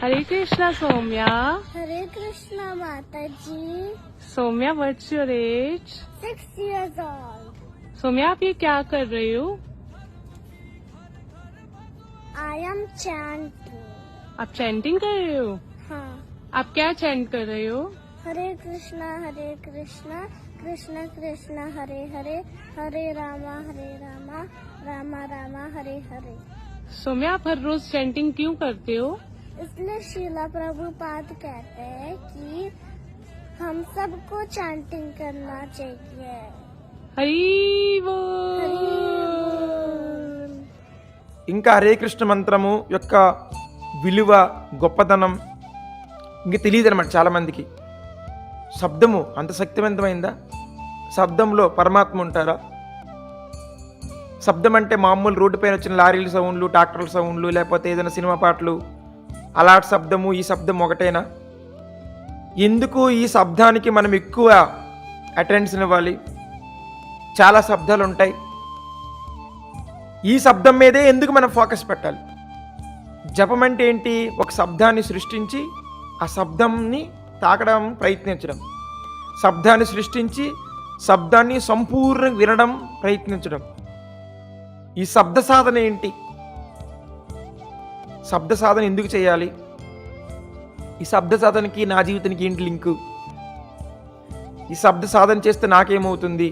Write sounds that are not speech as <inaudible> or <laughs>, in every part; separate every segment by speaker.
Speaker 1: हरे कृष्णा सोम्या
Speaker 2: हरे कृष्णा माता जी
Speaker 1: Soumya what's your age
Speaker 2: six years old
Speaker 1: Soumya आप ये क्या कर रहे हो?
Speaker 2: आई एम चैंटिंग
Speaker 1: आप चैंटिंग कर रहे हो?
Speaker 2: हाँ.
Speaker 1: आप क्या चैंट कर रहे हो?
Speaker 2: हरे कृष्णा हरे कृष्णा कृष्णा कृष्णा हरे हरे हरे रामा हरे रामा रामा रामा हरे हरे
Speaker 1: सोम्या आप हर रोज चैंटिंग क्यों करते हो?
Speaker 2: इसलिए शीला प्रभुपाद कहते हैं कि हम सबको चैंटिंग करना चाहिए
Speaker 1: हरी वो
Speaker 2: हरि बोल.
Speaker 3: ఇంకా హరే కృష్ణ మంత్రము యొక్క విలువ గొప్పతనం ఇంకా తెలియదు అనమాట చాలామందికి శబ్దము అంత శక్తివంతమైందా శబ్దంలో పరమాత్మ ఉంటారా శబ్దం అంటే మామూలు రోడ్డు పైన వచ్చిన లారీల సౌండ్లు ట్రాక్టర్ల సౌండ్లు లేకపోతే ఏదైనా సినిమా పాటలు అలాంటి శబ్దము ఈ శబ్దం ఒకటేనా? ఎందుకు ఈ శబ్దానికి మనం ఎక్కువ అటెన్షన్ ఇవ్వాలి? చాలా శబ్దాలు ఉంటాయి. ఈ శబ్దం మీదే ఎందుకు మనం ఫోకస్ పెట్టాలి? జపం అంటే ఏంటి? ఒక శబ్దాన్ని సృష్టించి ఆ శబ్దంని తాకడం ప్రయత్నించడం. శబ్దాన్ని సృష్టించి శబ్దాన్ని సంపూర్ణ వినడం ప్రయత్నించడం. ఈ శబ్ద సాధన ఏంటి? శబ్ద సాధన ఎందుకు చేయాలి? ఈ శబ్ద సాధనకి నా జీవితానికి ఏంటి లింకు? ఈ శబ్ద సాధన చేస్తే నాకేమవుతుంది?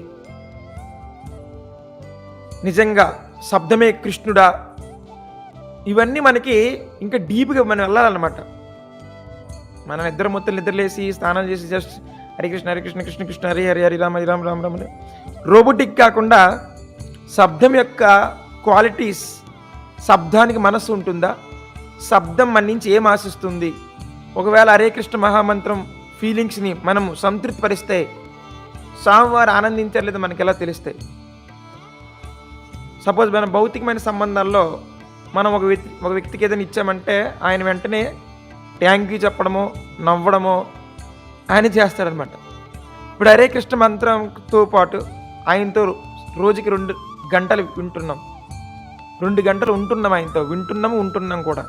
Speaker 3: నిజంగా శబ్దమే కృష్ణుడా? ఇవన్నీ మనకి ఇంకా డీప్గా మనం వెళ్ళాలన్నమాట. మనం ఇద్దరు మొత్తం నిద్రలేసి స్నానం చేసి జస్ట్ హరి కృష్ణ హరి కృష్ణ కృష్ణ కృష్ణ హరి హరి హరి రామ హరి రామ రామ రామని రోబోటిక్ కాకుండా శబ్దం యొక్క క్వాలిటీస్ శబ్దానికి మనస్సు ఉంటుందా? శబ్దం మన నుంచి ఏం ఆశిస్తుంది? ఒకవేళ హరే కృష్ణ మహామంత్రం ఫీలింగ్స్ని మనం సంతృప్తిపరిస్తే స్వామివారు ఆనందించలేదు మనకి ఎలా తెలుస్తాయి? సపోజ్ మన భౌతికమైన సంబంధాల్లో మనం ఒక వ్యక్తి ఒక వ్యక్తికి ఏదైనా ఇచ్చామంటే ఆయన వెంటనే థ్యాంక్ యూ చెప్పడమో నవ్వడమో ఆయన చేస్తాడనమాట. ఇప్పుడు హరే కృష్ణ మంత్రంతో పాటు ఆయనతో రోజుకి రెండు గంటలు వింటున్నాం. రెండు గంటలు ఉంటున్నాం ఆయనతో వింటున్నాము ఉంటున్నాం కూడా.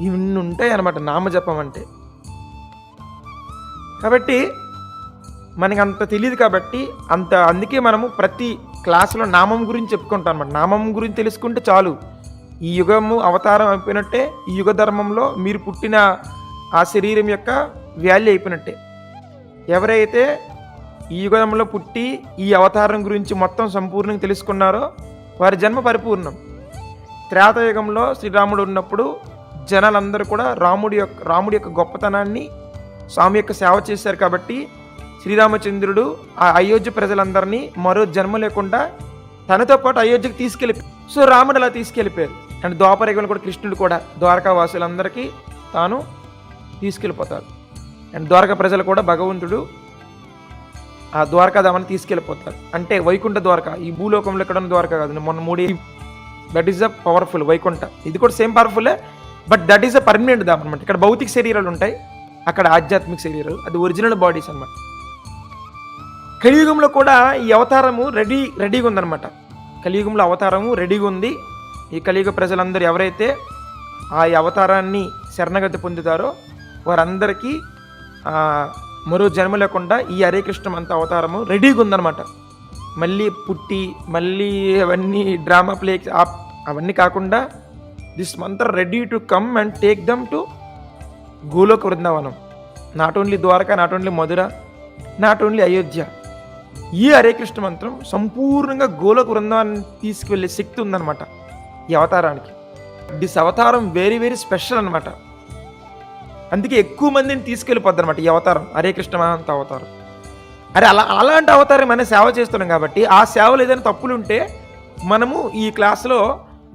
Speaker 3: ఇవన్నీ ఉంటాయి అనమాట నామజపం అంటే కాబట్టి మనకి అంత తెలియదు కాబట్టి అంత అందుకే మనము ప్రతి క్లాసులో నామం గురించి చెప్పుకుంటాం అనమాట నామం గురించి తెలుసుకుంటే చాలు. ఈ యుగము అవతారం అయిపోయినట్టే ఈ యుగ ధర్మంలో మీరు పుట్టిన ఆ శరీరం యొక్క వాల్యూ అయిపోయినట్టే. ఎవరైతే ఈ యుగంలో పుట్టి ఈ అవతారం గురించి మొత్తం సంపూర్ణంగా తెలుసుకున్నారో వారి జన్మ పరిపూర్ణం. త్రేతయుగంలో శ్రీరాముడు ఉన్నప్పుడు జనాలందరూ కూడా రాముడి యొక్క రాముడి యొక్క గొప్పతనాన్ని స్వామి యొక్క సేవ చేశారు కాబట్టి శ్రీరామచంద్రుడు ఆ అయోధ్య ప్రజలందరినీ మరో జన్మ లేకుండా తనతో పాటు అయోధ్యకు తీసుకెళ్ళి సో రాముడు అలా తీసుకెళ్ళిపోయారు. అండ్ ద్వాపరయుగంలో కూడా కృష్ణుడు కూడా ద్వారకా వాసులందరికీ తాను తీసుకెళ్ళిపోతారు. అండ్ ద్వారకా ప్రజలు కూడా భగవంతుడు ఆ ద్వారకాధామని తీసుకెళ్ళిపోతారు. అంటే వైకుంఠ ద్వారక ఈ భూలోకంలో ఎక్కడ ఉన్న ద్వారక కాదు. మొన్న మూడు that is a powerful Vaikuntha. ఇది కూడా same పవర్ఫుల్లే but that is a permanent dham అనమాట ఇక్కడ భౌతిక శరీరాలు ఉంటాయి అక్కడ ఆధ్యాత్మిక శరీరాలు అది ఒరిజినల్ బాడీస్ అన్నమాట. కలియుగంలో కూడా ఈ అవతారము రెడీ రెడీగా ఉందన్నమాట. కలియుగంలో అవతారము రెడీగా ఉంది. ఈ కలియుగ ప్రజలందరూ ఎవరైతే ఆ అవతారాన్ని శరణగతి పొందుతారో వారందరికీ మరో జన్మ లేకుండా ఈ హరే కృష్ణ అవతారము రెడీగా ఉందన్నమాట. మళ్ళీ పుట్టి మళ్ళీ అవన్నీ డ్రామా ప్లే అవన్నీ కాకుండా this mantra ready to come and take them to Goloka Vrindavanam. Not only Dwaraka not only Mathura not only Ayodhya. ఈ హరే కృష్ణ మంత్రం సంపూర్ణంగా గోలోక వృందావనం తీసుకువెళ్ళే శక్తి ఉందన్నమాట ఈ అవతారానికి. దిస్ అవతారం వెరీ వెరీ స్పెషల్ అనమాట అందుకే ఎక్కువ మందిని తీసుకెళ్ళిపోద్ది అనమాట ఈ అవతారం హరే కృష్ణ మహాంత అవతారం. అరే అలా అలాంటి అవతారం మనం సేవ చేస్తున్నాం కాబట్టి ఆ సేవలు ఏదైనా తప్పులు ఉంటే మనము ఈ క్లాస్లో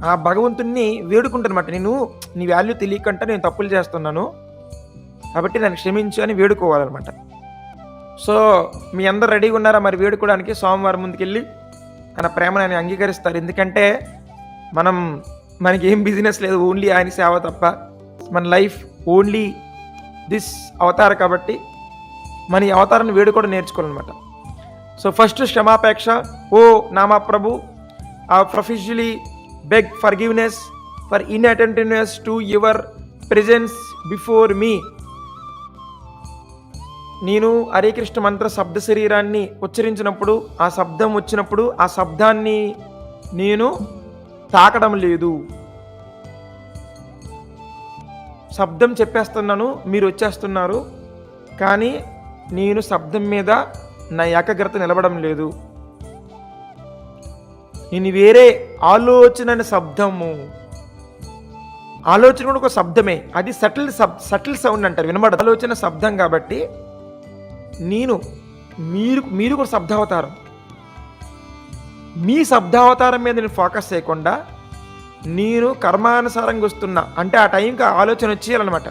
Speaker 3: ఆ భగవంతుణ్ణి వేడుకుంటానమాట నేను నీ వాల్యూ తెలియకుండా నేను తప్పులు చేస్తున్నాను. కాబట్టి నన్ను క్షమించు అని వేడుకోవాలన్నమాట. సో మీ అందరు రెడీగా ఉన్నారా మరి వేడుకోవడానికి? సోమవారం ముందుకెళ్ళి తన ప్రేమను ఆయన అంగీకరిస్తారు. ఎందుకంటే మనం మనకి ఏం బిజినెస్ లేదు. ఓన్లీ ఆయన సేవ తప్ప మన లైఫ్ ఓన్లీ దిస్ అవతార కాబట్టి మన ఈ అవతారాన్ని వేడుకోవడం నేర్చుకోవాలన్నమాట. So first క్షమాపేక్ష. O nama prabhu ah professionally beg forgiveness for inattentiveness to your presence before మీ నేను హరేకృష్ణ మంత్ర శబ్ద శరీరాన్ని ఉచ్చరించినప్పుడు ఆ శబ్దం వచ్చినప్పుడు ఆ శబ్దాన్ని నేను తాకడం లేదు. శబ్దం చెప్పేస్తున్నాను మీరు వచ్చేస్తున్నారు కానీ నేను శబ్దం మీద నా ఏకాగ్రత నిలబడం లేదు. నేను వేరే ఆలోచన అనే శబ్దము. ఆలోచన కూడా ఒక శబ్దమే. అది సటిల్ సబ్ సటిల్ సౌండ్ అంటారు వినబడదు. ఆలోచన శబ్దం కాబట్టి నేను మీరు మీరు కూడా శబ్దావతారం. మీ శబ్దావతారం మీద నేను ఫోకస్ చేయకుండా నేను కర్మానుసారంగా వస్తున్నా. అంటే ఆ టైంకి ఆలోచన వచ్చేయాలన్నమాట.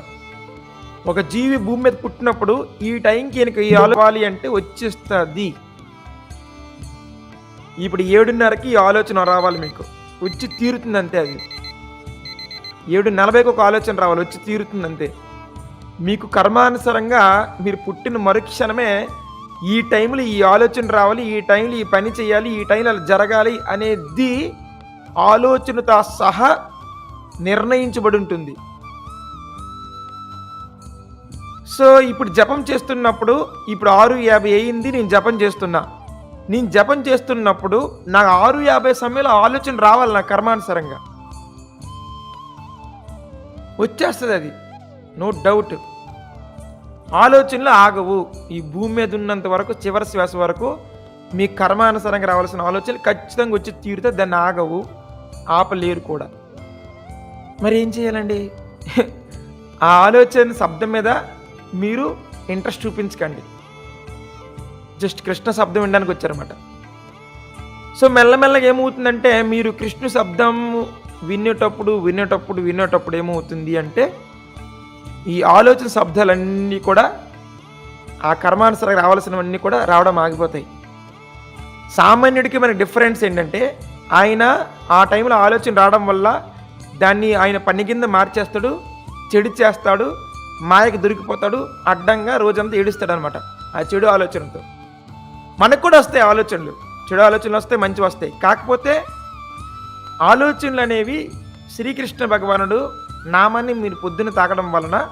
Speaker 3: ఒక జీవి భూమి మీద పుట్టినప్పుడు ఈ టైంకి ఈయనకి ఈ ఆలోవాలి అంటే వచ్చేస్తుంది. ఇప్పుడు ఏడున్నరకి ఈ ఆలోచన రావాలి మీకు. వచ్చి తీరుతుంది అంతే అది. ఏడు నలభైకి ఒక ఆలోచన రావాలి వచ్చి తీరుతుంది అంతే మీకు కర్మానుసారంగా మీరు పుట్టిన మరుక్షణమే ఈ టైంలో ఈ ఆలోచన రావాలి ఈ టైంలో ఈ పని చేయాలి ఈ టైంలో అలా జరగాలి అనేది ఆలోచనతో సహా నిర్ణయించబడి ఉంటుంది. సో ఇప్పుడు జపం చేస్తున్నప్పుడు ఇప్పుడు ఆరు యాభై అయింది నేను జపం చేస్తున్నా. నేను జపం చేస్తున్నప్పుడు నాకు ఆరు యాభై సమయంలో ఆలోచన రావాలి నా కర్మానుసారంగా. వచ్చేస్తుంది అది. నో డౌట్ ఆలోచనలు ఆగవు. ఈ భూమి మీద ఉన్నంత వరకు చివరి శ్వాస వరకు మీ కర్మానుసారంగా రావాల్సిన ఆలోచనలు ఖచ్చితంగా వచ్చి తీరితే దాన్ని ఆగవు. ఆపలేరు కూడా. మరి ఏం చేయాలండి? <laughs> ఆ ఆలోచన శబ్దం మీద మీరు ఇంట్రెస్ట్ చూపించకండి. జస్ట్ కృష్ణ శబ్దం వినడానికి వచ్చారన్నమాట. సో మెల్లమెల్లగా ఏమవుతుందంటే మీరు కృష్ణ శబ్దం వినేటప్పుడు వినేటప్పుడు వినేటప్పుడు ఏమవుతుంది అంటే ఈ ఆలోచన శబ్దాలన్నీ కూడా ఆ కర్మానుసరంగా రావాల్సినవన్నీ కూడా రావడం ఆగిపోతాయి. సామాన్యుడికి మన డిఫరెన్స్ ఏంటంటే ఆయన ఆ టైంలో ఆలోచన రావడం వల్ల దాన్ని ఆయన పని కింద మార్చేస్తాడు చెడు చేస్తాడు మాయకు దొరికిపోతాడు అడ్డంగా రోజంతా ఏడుస్తాడు అనమాట ఆ చెడు ఆలోచనతో. మనకు కూడా వస్తాయి ఆలోచనలు. చెడు ఆలోచనలు వస్తే మంచి వస్తాయి. కాకపోతే ఆలోచనలు అనేవి శ్రీకృష్ణ భగవానుడు నామాన్ని మీరు పొద్దున తాకడం వలన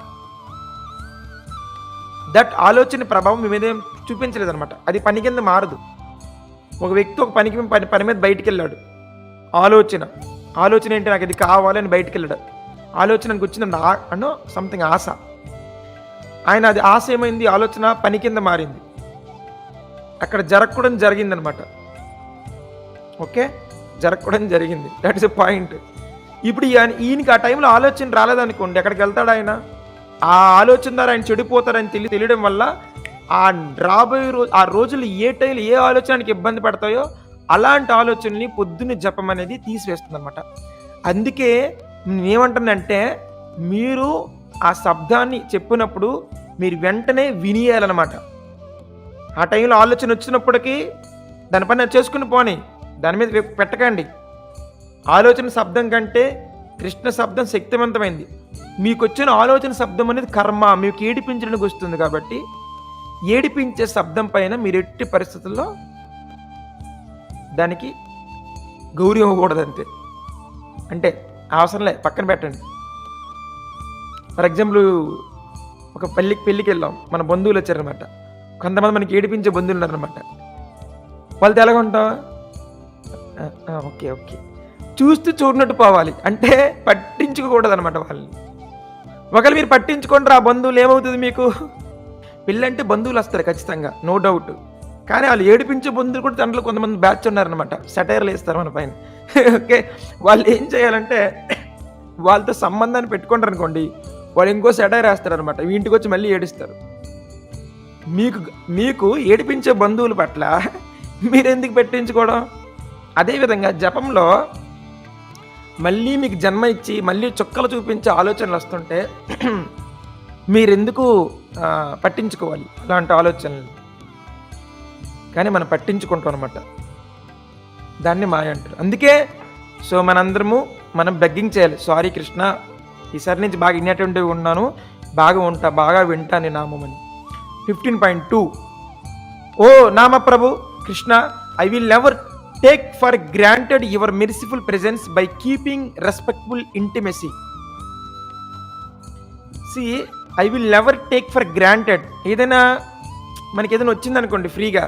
Speaker 3: దట్ ఆలోచన ప్రభావం మీ మీద ఏం చూపించలేదు అనమాట అది పని కింద మారదు. ఒక వ్యక్తి ఒక పనికి పని పని మీద బయటికి వెళ్ళాడు ఆలోచన. ఆలోచన ఏంటి? నాకు ఇది కావాలని బయటికి వెళ్ళాడు ఆలోచనకు వచ్చిందండి అన్నో సంథింగ్ ఆశ. ఆయన అది ఆశ ఏమైంది? ఆలోచన పని కింద మారింది. అక్కడ జరగకూడదు జరిగిందనమాట. ఓకే? జరగకూడదు జరిగింది. దట్ ఇస్ ఎ పాయింట్ ఇప్పుడు ఈయన ఈయనకి ఆ టైంలో ఆలోచన రాలేదనుకోండి ఎక్కడికి వెళ్తాడు ఆయన? ఆ ఆలోచన ద్వారా ఆయన చెడిపోతారని తెలి తెలియడం వల్ల ఆ రాబోయే రోజు ఆ రోజులు ఏ టైంలో ఏ ఆలోచనకి ఇబ్బంది పడతాయో అలాంటి ఆలోచనని పొద్దున్న జపం అనేది తీసివేస్తుంది అనమాట అందుకే నేనేమంటానంటే మీరు ఆ శబ్దాన్ని చెప్పినప్పుడు మీరు వెంటనే వినియాలన్నమాట. ఆ టైంలో ఆలోచన వచ్చినప్పటికీ దాని పని చేసుకుని పోని. దాని మీద పెట్టకండి. ఆలోచన శబ్దం కంటే కృష్ణ శబ్దం శక్తివంతమైంది. మీకు వచ్చిన ఆలోచన శబ్దం అనేది కర్మ. మీకు ఏడిపించడానికి వస్తుంది కాబట్టి ఏడిపించే శబ్దం పైన మీరు ఎట్టి పరిస్థితుల్లో దానికి గౌరవం ఇవ్వకూడదు అంతే అంటే అవసరంలే పక్కన పెట్టండి. ఫర్ ఎగ్జాంపుల్ ఒక పెళ్ళికి పెళ్ళికి వెళ్ళాం. మన బంధువులు వచ్చారనమాట కొంతమంది మనకి ఏడిపించే బంధువులు ఉన్నారనమాట వాళ్ళతో ఎలాగ ఓకే ఓకే. చూస్తూ చూడనట్టు పోవాలి. అంటే పట్టించుకోకూడదు అనమాట వాళ్ళని. ఒకవేళ మీరు పట్టించుకుంటారు ఆ బంధువులు ఏమవుతుంది మీకు? పెళ్ళంటే బంధువులు వస్తారు ఖచ్చితంగా నో డౌట్ కానీ వాళ్ళు ఏడిపించే బంధువులు కూడా తండ్రులు కొంతమంది బ్యాచ్ ఉన్నారనమాట సెటైర్లు వేస్తారు మన పైన. <laughs> ఓకే వాళ్ళు ఏం చేయాలంటే వాళ్ళతో సంబంధాన్ని పెట్టుకుంటారు అనుకోండి వాళ్ళు ఇంకో సెటైర్ వేస్తారు అనమాట ఇంటికి వచ్చి మళ్ళీ ఏడుస్తారు. మీకు మీకు ఏడిపించే బంధువుల పట్ల మీరెందుకు పెట్టించుకోవడం? అదేవిధంగా జపంలో మళ్ళీ మీకు జన్మ ఇచ్చి మళ్ళీ చుక్కలు చూపించే ఆలోచనలు వస్తుంటే మీరెందుకు పట్టించుకోవాలి అలాంటి ఆలోచనలు? కానీ మనం పట్టించుకుంటాం అనమాట దాన్ని మాయ అంటారు. అందుకే సో మనందరము మనం బెగ్గింగ్ చేయాలి. సారీ కృష్ణ ఈసారి నుంచి బాగా ఇన్నటువంటివి ఉన్నాను బాగా ఉంటా బాగా వింటా నీ నామమని. Fifteen point two O nama prabhu Krishna I will never take for granted your merciful presence by keeping respectful intimacy see I will never take for granted ఏదైనా మనకి ఏదైనా వచ్చిందనుకోండి ఫ్రీగా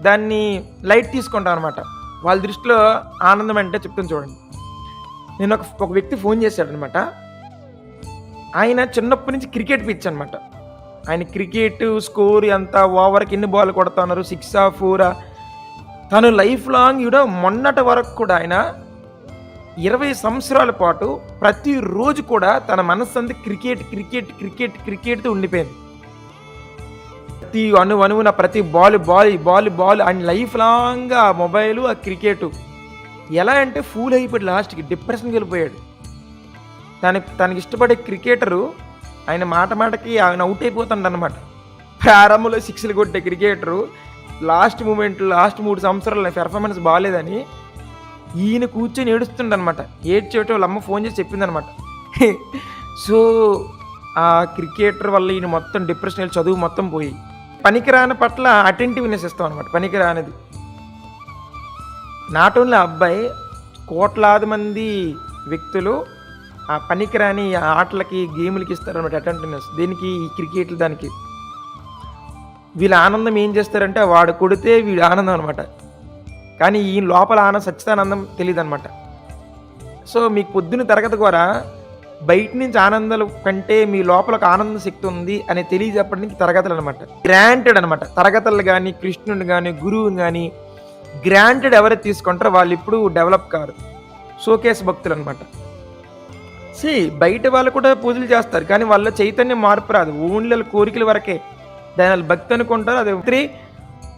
Speaker 3: దాన్ని లైట్ తీసుకుంటాం అనమాట వాళ్ళ దృష్టిలో ఆనందం అంటే చెప్తాను చూడండి. నేను ఒక ఒక వ్యక్తి ఫోన్ చేశాడు అనమాట ఆయన చిన్నప్పటి నుంచి క్రికెట్ పిచ్ అనమాట ఆయన క్రికెట్ స్కోర్ ఎంత ఓవర్కి ఎన్ని బాల్ కొడుతున్నారు ఆ ఫోరా తను లైఫ్ లాంగ్ కూడా మొన్నటి వరకు కూడా ఆయన ఇరవై సంవత్సరాల పాటు ప్రతిరోజు కూడా తన మనస్సు క్రికెట్ క్రికెట్ క్రికెట్ క్రికెట్తో ఉండిపోయింది. ప్రతి అణు అణువున ప్రతి బాల్ బాల్ బాల్ బాల్ ఆయన లైఫ్ లాంగ్ ఆ మొబైల్ ఆ క్రికెట్. ఎలా అంటే ఫూల్ అయిపోయాడు లాస్ట్కి డిప్రెషన్కి వెళ్ళిపోయాడు. తనకి తనకి ఇష్టపడే క్రికెటరు ఆయన మాట మాటకి ఆయన అవుట్ అయిపోతాడు అనమాట ప్రారంభంలో సిక్స్లు కొట్టే క్రికెటరు లాస్ట్ మూమెంట్ లాస్ట్ మూడు సంవత్సరాలు పెర్ఫార్మెన్స్ బాగాలేదని ఈయన కూర్చొని ఏడుస్తుండనమాట ఏడ్చేటో వాళ్ళ అమ్మ ఫోన్ చేసి చెప్పిందనమాట సో ఆ క్రికెటర్ వల్ల ఈయన మొత్తం డిప్రెషన్ వెళ్ళి చదువు మొత్తం పోయి పనికిరాని పట్ల అటెంటివ్నెస్ ఇస్తాం అనమాట పనికిరానిది. నాట్ ఓన్లీ అబ్బాయి కోట్లాది మంది వ్యక్తులు ఆ పనికిరాని ఆటలకి గేములకి ఇస్తారనమాట అటెంటెన్స్ దీనికి ఈ క్రికెట్లు దానికి. వీళ్ళ ఆనందం ఏం చేస్తారంటే వాడు కొడితే వీడు ఆనందం అనమాట కానీ ఈ లోపల ఆనందం సచ్చిదానందం తెలియదు అనమాట సో మీకు పొద్దున్న తరగతి ద్వారా బయట నుంచి ఆనందాలు కంటే మీ లోపల ఒక ఆనంద శక్తి ఉంది అని తెలియజెప్పడానికి తరగతులు అనమాట గ్రాంటెడ్ అనమాట తరగతులు కానీ కృష్ణుని కానీ గురువుని కానీ గ్రాంటెడ్ ఎవరైతే తీసుకుంటారో వాళ్ళు ఇప్పుడు డెవలప్ కారు. షోకేస్ భక్తులు అనమాట సి బయట వాళ్ళు కూడా పూజలు చేస్తారు కానీ వాళ్ళ చైతన్యం మార్పు రాదు. ఓన్లీ కోరికల వరకే దాని వాళ్ళు భక్తి అనుకుంటారు అది three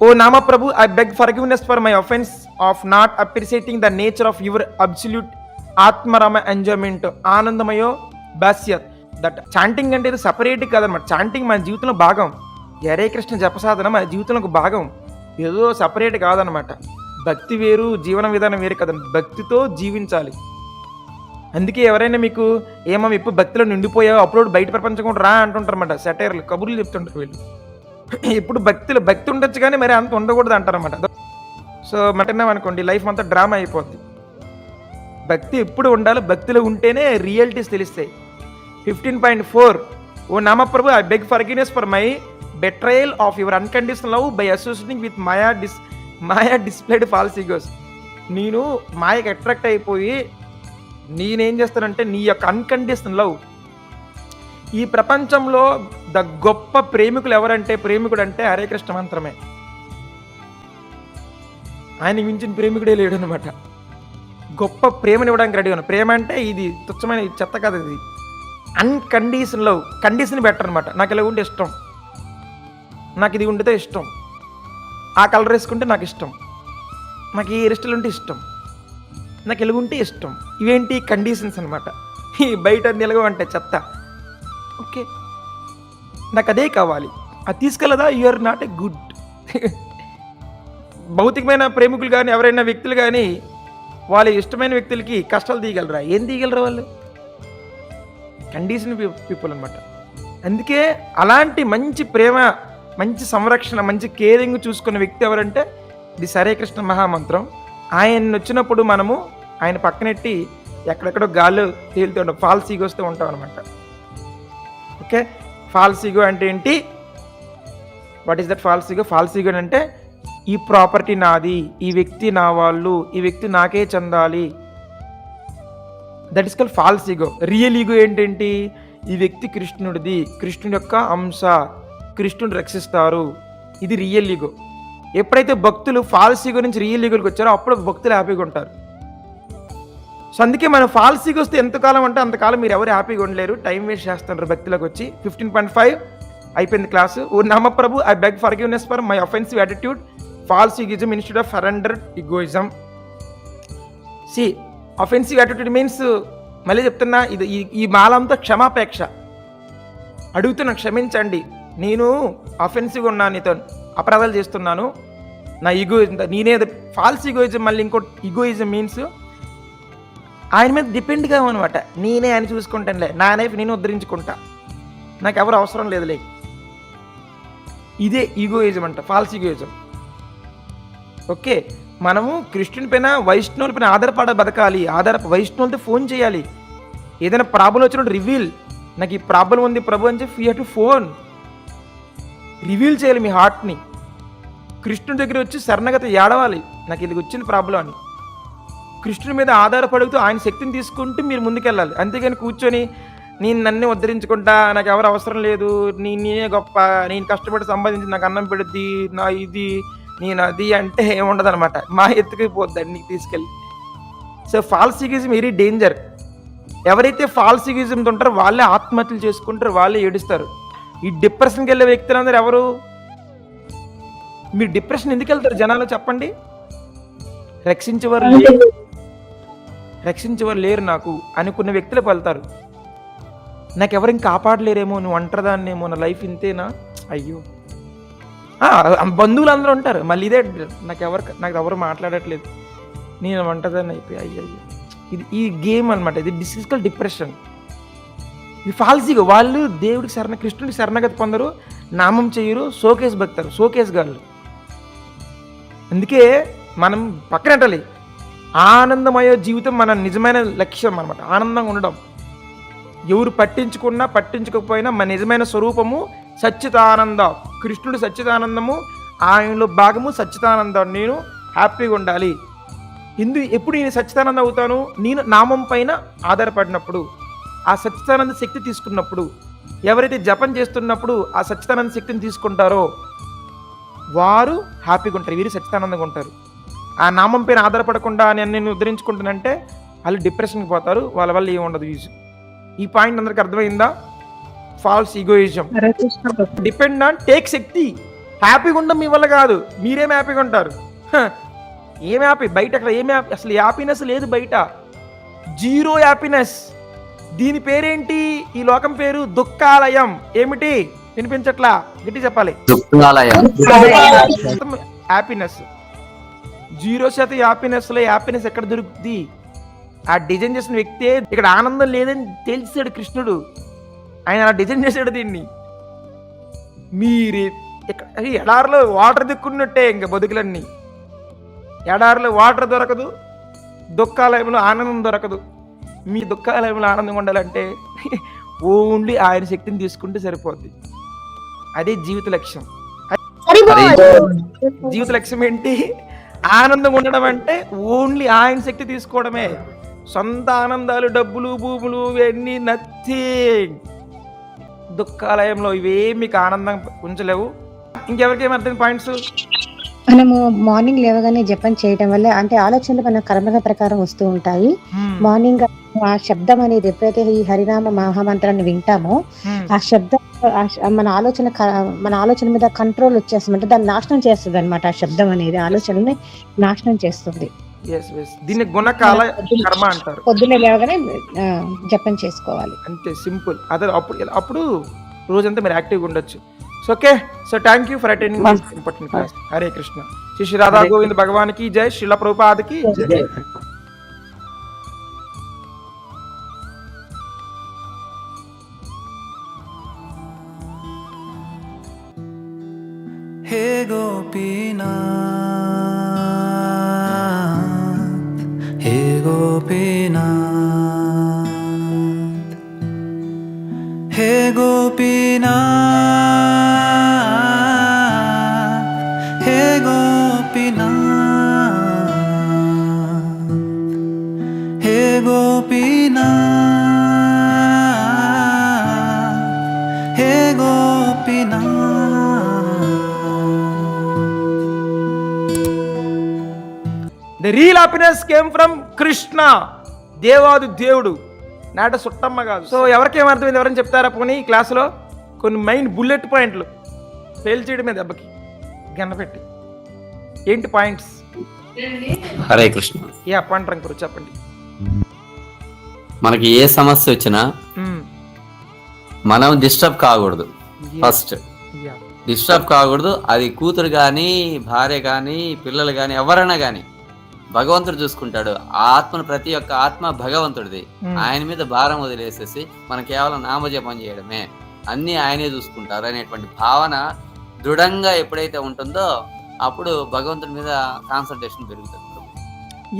Speaker 3: O nama prabhu I beg forgiveness for my offence of not appreciating the nature of your absolute atmarama enjoyment ఆనందమయో బాస్యత్ దట్ చాంటింగ్ అంటే ఇది సపరేట్ కాదనమాట. చాంటింగ్ మన జీవితంలో భాగం. హరే కృష్ణ జపసాధన మన జీవితంలో ఒక భాగం. ఏదో సపరేట్ కాదనమాట. భక్తి వేరు జీవన విధానం వేరు కదండి భక్తితో జీవించాలి. అందుకే ఎవరైనా మీకు ఏమో ఎప్పుడు భక్తిలో నిండిపోయావు అప్పుడు బయట ప్రపంచం కూడా రా అంటుంటారన్నమాట. సెటైర్లు కబుర్లు చెప్తుంటారు వీళ్ళు. ఇప్పుడు భక్తిలో భక్తి ఉండొచ్చు కానీ మరి అంత ఉండకూడదు అంటారన్నమాట. సో మటన్నాం అనుకోండి లైఫ్ అంతా డ్రామా అయిపోద్ది. భక్తి ఎప్పుడు ఉండాలి భక్తిలో ఉంటేనే రియాలిటీస్ తెలుస్తాయి. Fifteen point four O nama prabhu I beg forgiveness for my betrayal of your unconditional love by associating with maya dis maya displayed false egos. నేను మాయకి అట్రాక్ట్ అయిపోయి నేనేం చేస్తానంటే నీ యొక్క అన్కండిషనల్ లవ్. ఈ ప్రపంచంలో ద గొప్ప ప్రేమికులు ఎవరంటే ప్రేమికుడు అంటే హరే కృష్ణ మంత్రమే. ఆయన మించిన ప్రేమికుడే లేడు అనమాట గొప్ప ప్రేమని ఇవ్వడానికి రెడీ ఉన్నాను ప్రేమ అంటే ఇది తుచ్చమైన చెత్త కదా ఇది. Uncondition love. కండిషన్ బెటర్ అనమాట నాకు ఇలా ఉంటే ఇష్టం. నాకు ఇది ఉండితే ఇష్టం. ఆ కలర్ వేసుకుంటే నాకు ఇష్టం. నాకు ఈ రెస్టులు ఉంటే ఇష్టం. నాకు ఎలుగుంటే ఇష్టం. ఇవేంటి కండిషన్స్ అనమాట ఈ బయట నిలగవంటే చెత్త. ఓకే. నాకు అదే కావాలి. అది తీసుకెళ్ళదా you are not a good భౌతికమైన ప్రేమికులు కానీ ఎవరైనా వ్యక్తులు కానీ వాళ్ళ ఇష్టమైన వ్యక్తులకి కష్టాలు తీయగలరా? ఏం తీయగలరా వాళ్ళు? కండిషన్ పీపుల్ అనమాట అందుకే అలాంటి మంచి ప్రేమ మంచి సంరక్షణ మంచి కేరింగ్ చూసుకున్న వ్యక్తి ఎవరంటే ఇది సరే కృష్ణ మహామంత్రం. ఆయన వచ్చినప్పుడు మనము ఆయన పక్కనెట్టి ఎక్కడెక్కడో గాలు తేలుతూ ఫాల్స్ ఈగో వస్తూ ఉంటాం అనమాట ఓకే? ఫాల్స్ ఈగో అంటే ఏంటి? What is that false ego false ego అంటే ఈ ప్రాపర్టీ నాది ఈ వ్యక్తి నా వాళ్ళు ఈ వ్యక్తి నాకే చెందాలి. That is called false ego real ego ఏంటేంటి? ఈ వ్యక్తి కృష్ణుడిది. కృష్ణుడి యొక్క అంశ. కృష్ణుడు రక్షిస్తారు. ఇది రియల్ ఈగో. ఎప్పుడైతే భక్తులు ఫాల్సీ గురించి రియల్ ఈగోకి వచ్చారో అప్పుడు భక్తులు హ్యాపీగా ఉంటారు. సో అందుకే మనం ఫాల్సీకి వస్తే ఎంతకాలం అంటే అంతకాలం మీరు ఎవరు హ్యాపీగా ఉండలేరు. టైం వేస్ట్ చేస్తున్నారు భక్తులకు వచ్చి. ఫిఫ్టీన్ పాయింట్ ఫైవ్ అయిపోయింది class O nama prabhu I beg forgiveness for my offensive attitude false egoism institute of surrender egoism see offensive attitude means మళ్ళీ చెప్తున్నా ఇది ఈ- ఈ మాలంతా క్షమాపేక్ష. అడుగుతున్నా క్షమించండి. నేను అఫెన్సివ్గా ఉన్నాను నీతో. అపరాధాలు చేస్తున్నాను. నా ఈగో నేనే ఫాల్స్ ఈగోయిజం మళ్ళీ ఇంకో ఈగోయిజం మీన్స్ ఆయన మీద డిపెండ్ అనమాట నేనే ఆయన చూసుకుంటానులే నా లైఫ్ నేను ఉద్ధరించుకుంటా. నాకు ఎవరు అవసరం లేదులే. ఇదే ఈగోయిజం అంట ఫాల్స్ ఈగోయిజం ఓకే మనము క్రిస్టియన్ పైన వైష్ణవుల పైన ఆధారపడ బతకాలి ఆధార వైష్ణవులతో ఫోన్ చేయాలి. ఏదైనా ప్రాబ్లం వచ్చినప్పుడు రివీల్ నాకు ఈ ప్రాబ్లం ఉంది ప్రభు అని చెప్పి యూ టు ఫోన్ రివీల్ చేయాలి మీ హార్ట్ని. కృష్ణుడి దగ్గర వచ్చి శరణగత ఏడవాలి. నాకు ఇది వచ్చిన ప్రాబ్లం అని. కృష్ణుడి మీద ఆధారపడుతూ ఆయన శక్తిని తీసుకుంటూ మీరు ముందుకెళ్ళాలి. అంతేగాని కూర్చొని నేను నన్ను ఉద్ధరించుకుంటా నాకు ఎవరు అవసరం లేదు. నీ నేనే గొప్ప. నేను కష్టపడి సంపాదించి నాకు అన్నం పెడుద్ది నా ఇది నేను అది అంటే ఏముండదు అనమాట మా ఎత్తుకు పోద్ది అన్ని తీసుకెళ్ళి. So false egoism very danger. ఎవరైతే ఫాల్స్ ఈగిజం ఉంటారో వాళ్ళే ఆత్మహత్యలు చేసుకుంటారు వాళ్ళే ఏడుస్తారు. ఈ డిప్రెషన్కి వెళ్ళే వ్యక్తులందరూ ఎవరు? మీరు డిప్రెషన్ ఎందుకు వెళ్తారు జనాలు చెప్పండి. రక్షించేవారు లేరు రక్షించేవారు లేరు నాకు. అనుకున్న వ్యక్తులకు వెళ్తారు. నాకు ఎవరిని కాపాడలేరేమో నువ్వు ఒంటరిదాన్నేమో నా లైఫ్ ఇంతేనా? అయ్యో. బంధువులు అందరూ ఉంటారు. మళ్ళీ ఇదే నాకు ఎవరు నాకు ఎవరు మాట్లాడట్లేదు. నేను ఒంటరిదాన్ని అయిపోయి. అయ్యో అయ్యో ఇది ఈ గేమ్ అనమాట ఇది డిసిజికల్ డిప్రెషన్. ఇది ఫాల్సీగా వాళ్ళు దేవుడికి శరణ కృష్ణుడికి శరణగతి పొందరు నామం చేయరు షోకేస్ భక్తారు షోకేస్ గాళ్ళు. అందుకే మనం పక్కన పెట్టాలి. ఆనందమయ జీవితం మన నిజమైన లక్ష్యం అనమాట ఆనందంగా ఉండడం. ఎవరు పట్టించుకున్నా పట్టించకపోయినా మన నిజమైన స్వరూపము సచ్చిదానంద. కృష్ణుడు సచ్చితానందము ఆయనలో భాగము సచ్చితానందం నేను హ్యాపీగా ఉండాలి. ఎందు ఎప్పుడు నేను సచ్చిదానంద అవుతాను? నేను నామం పైన ఆధారపడినప్పుడు. ఆ సచ్చిదానంద శక్తి తీసుకున్నప్పుడు ఎవరైతే జపం చేస్తున్నప్పుడు ఆ సచ్చిదానంద శక్తిని తీసుకుంటారో వారు హ్యాపీగా ఉంటారు వీరు సచ్చిదానందంగా ఉంటారు. ఆ నామం పైన ఆధారపడకుండా నేను నేను ఉద్ధరించుకుంటానంటే వాళ్ళు డిప్రెషన్కి పోతారు వాళ్ళ వల్ల ఏమి ఉండదు యూజ్ ఈ పాయింట్ అందరికి అర్థమైందా?
Speaker 4: False egoism.
Speaker 3: Depend on take shakti. హ్యాపీగా ఉండడం మీ వల్ల కాదు మీరేం హ్యాపీగా ఉంటారు? ఏం హ్యాపీ? బయట అక్కడ ఏం హ్యాపీ? అసలు హ్యాపీనెస్ లేదు బయట. Zero happiness. దీని పేరేంటి? ఈ లోకం పేరు దుఃఖాలయం. ఏమిటి? వినిపించట్లా? గట్టి చెప్పాలి. హ్యాపీనెస్ జీరో శాతం హ్యాపీనెస్లో హ్యాపీనెస్ ఎక్కడ దొరుకుతుంది ఆ డిజైన్ చేసిన వ్యక్తే ఇక్కడ ఆనందం లేదని తెలిసాడు కృష్ణుడు. ఆయన అలా డిజైన్ చేశాడు దీన్ని. మీరు ఎడారిలో వాటర్ దిక్కున్నట్టే ఇంకా బతుకులన్నీ. ఎడారిలో వాటర్ దొరకదు దుఃఖాలయంలో ఆనందం దొరకదు. మీ దుఃఖాలయంలో ఆనందం ఉండాలంటే ఓన్లీ ఆయన శక్తిని తీసుకుంటే సరిపోద్ది. అదే జీవిత లక్ష్యం. జీవిత లక్ష్యం ఏంటి? ఆనందం ఉండడం అంటే ఓన్లీ ఆయన శక్తి తీసుకోవడమే. సొంత ఆనందాలు డబ్బులు భూములు ఇవన్నీ నథింగ్ దుఃఖాలయంలో ఇవేం మీకు ఆనందం ఉంచలేవు. ఇంకెవరికేం అర్థం పాయింట్స్
Speaker 4: మనము మార్నింగ్ లేవగానే జపం చేయటం వల్ల అంటే ఆలోచనలు మన కర్మల ప్రకారం వస్తూ ఉంటాయి. మార్నింగ్ ఆ శబ్దం అనేది ఎప్పుడైతే ఈ హరినామ మహామంత్రాన్ని వింటామో ఆ శబ్దం ఆ శ- మన ఆలోచన మన ఆలోచన మీద కంట్రోల్ వచ్చేస్తుంది అంటే దాన్ని నాశనం చేస్తుంది అనమాట ఆ శబ్దం అనేది. ఆలోచనని నాశనం చేస్తుంది.
Speaker 3: దీన్ని గుణకాల కర్మ అంటారు.
Speaker 4: పొద్దున్నే లేవగానే జపం చేసుకోవాలి.
Speaker 3: అంతే సింపుల్. అదే అప్పుడు అప్పుడు రోజంతా మీరు యాక్టివ్గా ఉండొచ్చు. It's okay so thank you for attending this important class Hare Krishna Shri Shri Radha Govind भगवान की जय
Speaker 5: शिला प्रभुपाद की जय हे Gopinath
Speaker 3: the real happiness came from Krishna దేవాది దేవుడు. నాట సుట్టమ్మ కాదు. సో ఎవరికేం అర్థమైంది? ఎవరైనా చెప్తారా పోనీ ఈ క్లాసులో? కొన్ని మెయిన్ బుల్లెట్ పాయింట్లు ఫెయిల్ చేయడమే దెబ్బకి. గన్నపెట్టి ఏంటి పాయింట్స్
Speaker 6: హరే కృష్ణ.
Speaker 3: ఏ పాయింట్ రంకురు చెప్పండి.
Speaker 6: మనకి ఏ సమస్య వచ్చినా. మనం డిస్టర్బ్ కాకూడదు. ఫస్ట్. డిస్టర్బ్ కాకూడదు. అది కూతురు కానీ భార్య కానీ పిల్లలు కానీ ఎవరైనా కానీ భగవంతుడు చూసుకుంటాడు. ఆ ఆత్మను ప్రతి ఒక్క ఆత్మ భగవంతుడిది. ఆయన మీద భారం వదిలేసేసి మనం కేవలం నామజపం చేయడమే. అన్ని ఆయనే చూసుకుంటారు అనేటువంటి భావన దృఢంగా ఎప్పుడైతే ఉంటుందో అప్పుడు భగవంతుడి మీద కాన్సన్ట్రేషన్ పెరుగుతుంది.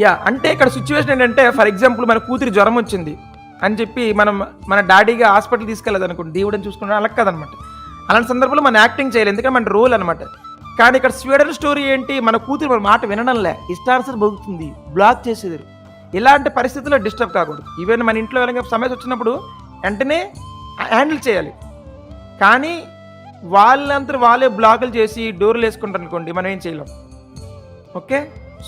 Speaker 3: యా అంటే ఇక్కడ సిచ్యువేషన్ ఏంటంటే ఫర్ ఎగ్జాంపుల్ మన కూతురి జ్వరం వచ్చింది అని చెప్పి మనం మన డాడీగా హాస్పిటల్ తీసుకెళ్ళదు అనుకోండి దేవుడని చూసుకుంటాం అలా కదనమాట. అలాంటి సందర్భంలో మనం యాక్టింగ్ చేయాలి ఎందుకంటే మన రోల్ అనమాట కానీ ఇక్కడ స్వీడన్ స్టోరీ ఏంటి? మన కూతురు మన మాట వినడంలే. ఇష్టానుసారం బొగుతుంది. బ్లాక్ చేసేది ఇలాంటి పరిస్థితుల్లో డిస్టర్బ్ కాకూడదు. ఈవెన్ మన ఇంట్లో ఎవరైనా సమస్య వచ్చినప్పుడు వెంటనే హ్యాండిల్ చేయాలి. కానీ వాళ్ళంతా వాళ్ళే బ్లాకులు చేసి డోర్లు వేసుకుంటారు అనుకోండి మనం ఏం చేయలేం. Okay?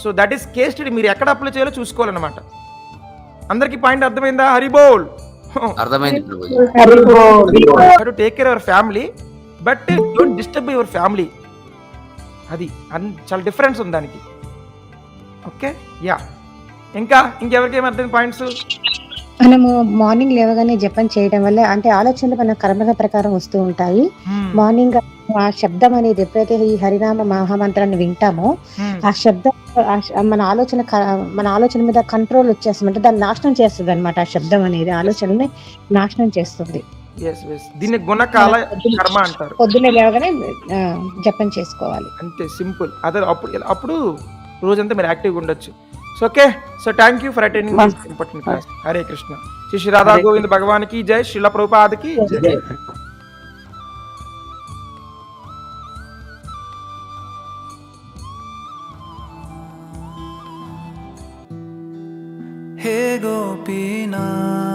Speaker 3: So that is case study. మీరు ఎక్కడ అప్లై చేయాలో చూసుకోవాలన్నమాట. అందరికీ పాయింట్ అర్థమైందా? హరిబోల్!
Speaker 6: అర్థమైంది
Speaker 3: take care our family but don't disturb your family అది అన్ చాలా డిఫరెన్స్ ఉంది దానికి. ఓకే యా ఇంకా ఇంకెవరికి ఏమర్థం పాయింట్స్
Speaker 4: మనము మార్నింగ్ లేవగానే జపం చేయడం వల్ల అంటే ఆలోచనలు మన కర్మల ప్రకారం వస్తూ ఉంటాయి. మార్నింగ్ ఆ శబ్దం అనేది ఎప్పుడైతే ఈ హరినామ మహామంత్రాన్ని వింటామో ఆ శబ్దం ఆ శ- మన ఆలోచన మన ఆలోచన మీద కంట్రోల్ వచ్చేస్తుంది అంటే దాన్ని నాశనం చేస్తుంది అనమాట ఆ శబ్దం అనేది. ఆలోచనని నాశనం చేస్తుంది.
Speaker 3: ఎస్ ఎస్ దీన్ని గుణకాల కర్మ అంటారు
Speaker 4: పొద్దున్నే లేవగానే ఆ, జపం చేసుకోవాలి
Speaker 3: అంతే సింపుల్ అదే అప్పుడు అప్పుడు రోజంతా మీరు యాక్టివ్గా ఉండొచ్చు so okay so thank you for attending important class Hare Krishna Shri Shri Radha Govind Bhagwan కి జై శిల ప్రభుపాదకి జై
Speaker 5: हे गोपीनाथ